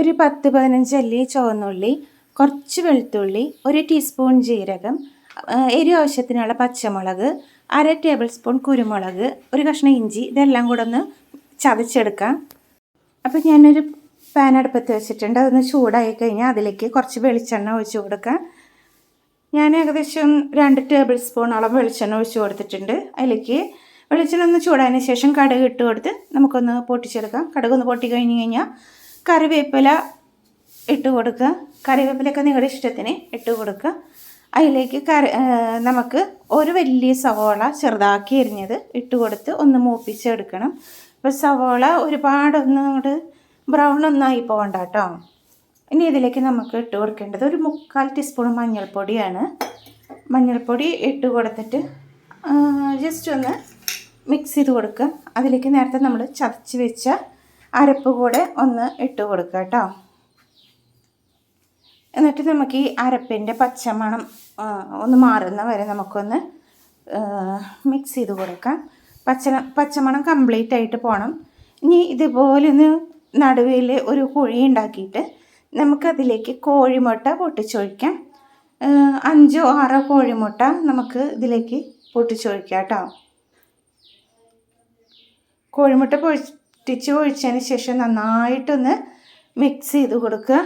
ഒരു പത്ത് പതിനഞ്ച് അല്ലി ചുവന്നുള്ളി കുറച്ച് വെളുത്തുള്ളി ഒരു ടീസ്പൂൺ ജീരകം എരി ആവശ്യത്തിനുള്ള പച്ചമുളക് അര ടേബിൾ സ്പൂൺ കുരുമുളക് ഒരു കഷ്ണം ഇഞ്ചി ഇതെല്ലാം കൂടെ ഒന്ന് ചതച്ചെടുക്കാം. അപ്പോൾ ഞാനൊരു പാൻ അടുപ്പത്ത് വെച്ചിട്ടുണ്ട്. അതൊന്ന് ചൂടായി കഴിഞ്ഞാൽ അതിലേക്ക് കുറച്ച് വെളിച്ചെണ്ണ ഒഴിച്ചു കൊടുക്കാം. ഞാൻ ഏകദേശം രണ്ട് ടേബിൾ സ്പൂണോളം വെളിച്ചെണ്ണ ഒഴിച്ചു കൊടുത്തിട്ടുണ്ട്. അതിലേക്ക് വെളിച്ചെണ്ണ ഒന്ന് ചൂടായതിന് ശേഷം കടുക് ഇട്ട് കൊടുത്ത് നമുക്കൊന്ന് പൊട്ടിച്ചെടുക്കാം. കടുക് ഒന്ന് പൊട്ടി കഴിഞ്ഞ് കഴിഞ്ഞാൽ കറിവേപ്പില ഇട്ട് കൊടുക്കുക. കറിവേപ്പിലൊക്കെ നിങ്ങളുടെ ഇഷ്ടത്തിന് ഇട്ട് കൊടുക്കുക. അതിലേക്ക് കറി നമുക്ക് ഒരു വലിയ സവോള ചെറുതാക്കി എരിഞ്ഞത് ഇട്ട് കൊടുത്ത് ഒന്ന് മൂപ്പിച്ചെടുക്കണം. അപ്പോൾ സവോള ഒരുപാടൊന്നും അങ്ങോട്ട് ബ്രൗൺ ഒന്നായി പോകണ്ട കേട്ടോ. ഇനി ഇതിലേക്ക് നമുക്ക് ഇട്ട് കൊടുക്കേണ്ടത് ഒരു മുക്കാൽ ടീസ്പൂൺ മഞ്ഞൾപ്പൊടിയാണ്. മഞ്ഞൾപ്പൊടി ഇട്ട് കൊടുത്തിട്ട് ജസ്റ്റ് ഒന്ന് മിക്സ് ചെയ്ത് കൊടുക്കുക. അതിലേക്ക് നേരത്തെ നമ്മൾ ചതച്ച് വെച്ച അരപ്പ് കൂടെ ഒന്ന് ഇട്ട് കൊടുക്കുക കേട്ടോ. എന്നിട്ട് നമുക്ക് ഈ അരപ്പിന്റെ പച്ചമണം ഒന്ന് മാറുന്ന വരെ നമുക്കൊന്ന് മിക്സ് ചെയ്ത് കൊടുക്കാം. പച്ച പച്ചമണം കംപ്ലീറ്റ് ആയിട്ട് പോകണം ഇനി ഇതുപോലെ ഒന്ന് നടുവിൽ ഒരു കുഴി ഉണ്ടാക്കിയിട്ട് നമുക്കതിലേക്ക് കോഴിമുട്ട പൊട്ടിച്ചൊഴിക്കാം. അഞ്ചോ ആറോ കോഴിമുട്ട നമുക്ക് ഇതിലേക്ക് പൊട്ടിച്ചൊഴിക്കാം കേട്ടോ. കോഴിമുട്ട പൊട്ടിച്ച് ഒഴിച്ചതിന് ശേഷം നന്നായിട്ടൊന്ന് മിക്സ് ചെയ്ത് കൊടുക്കുക.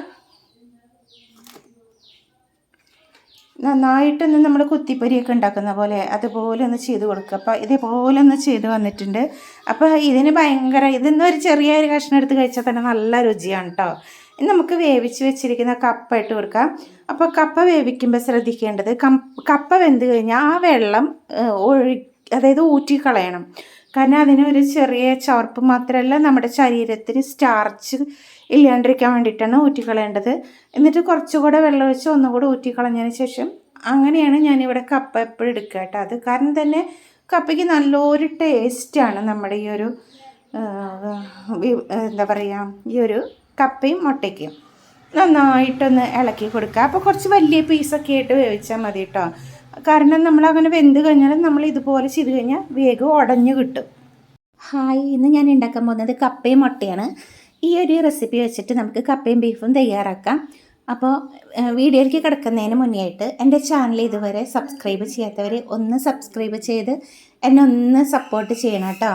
നന്നായിട്ടൊന്ന് നമ്മൾ കുത്തിപ്പൊരിയൊക്കെ ഉണ്ടാക്കുന്ന പോലെ അതുപോലെ ഒന്ന് ചെയ്ത് കൊടുക്കുക. അപ്പോൾ ഇതേപോലെ ഒന്ന് ചെയ്ത് വന്നിട്ടുണ്ട്. അപ്പോൾ ഇതിന് ഭയങ്കര ഇതിന്ന് ഒരു ചെറിയ ഒരു കഷ്ണം എടുത്ത് കഴിച്ചാൽ തന്നെ നല്ല രുചിയാണ് കേട്ടോ ഇനി നമുക്ക് വേവിച്ച് വെച്ചിരിക്കുന്ന കപ്പ ഇട്ട് കൊടുക്കാം. അപ്പോൾ കപ്പ വേവിക്കുമ്പോൾ ശ്രദ്ധിക്കേണ്ടത് കപ്പ വെന്ത് കഴിഞ്ഞാൽ ആ വെള്ളം ഒഴി അതായത് ഊറ്റിക്കളയണം. കാരണം അതിനൊരു ചെറിയ ചവർപ്പ് മാത്രമല്ല നമ്മുടെ ശരീരത്തിന് സ്റ്റാർച്ച് ഇല്ലാണ്ടിരിക്കാൻ വേണ്ടിയിട്ടാണ് ഊറ്റിക്കളയേണ്ടത് എന്നിട്ട് കുറച്ചുകൂടെ വെള്ളം ഒഴിച്ച് ഒന്നുകൂടെ ഊറ്റിക്കളഞ്ഞതിന് ശേഷം അങ്ങനെയാണ് ഞാനിവിടെ കപ്പ എപ്പോഴും എടുക്കുക കേട്ടോ. അത് കാരണം തന്നെ കപ്പയ്ക്ക് നല്ലൊരു ടേസ്റ്റാണ് നമ്മുടെ ഈ ഒരു എന്താ പറയുക ഈ ഒരു കപ്പയും മുട്ടയ്ക്കും. നന്നായിട്ടൊന്ന് ഇളക്കി കൊടുക്കുക. അപ്പോൾ കുറച്ച് വലിയ പീസൊക്കെ ആയിട്ട് വേവിച്ചാൽ മതി കേട്ടോ. കാരണം നമ്മൾ അങ്ങനെ വെന്ത് കഴിഞ്ഞാൽ നമ്മൾ ഇതുപോലെ ചെയ്ത് കഴിഞ്ഞാൽ വേഗം ഉടഞ്ഞു കിട്ടും. ഹായ് ഇന്ന് ഞാൻ ഉണ്ടാക്കാൻ പോകുന്നത് കപ്പയും മുട്ടയാണ്. ഈ ഒരു റെസിപ്പി വെച്ചിട്ട് നമുക്ക് കപ്പയും ബീഫും തയ്യാറാക്കാം. അപ്പോൾ വീഡിയോയിലേക്ക് കിടക്കുന്നതിന് മുന്നേ ആയിട്ട് എന്റെ ചാനൽ ഇതുവരെ സബ്സ്ക്രൈബ് ചെയ്യാത്തവർ ഒന്ന് സബ്സ്ക്രൈബ് ചെയ്ത് എന്നെ ഒന്ന് സപ്പോർട്ട് ചെയ്യണം കേട്ടോ.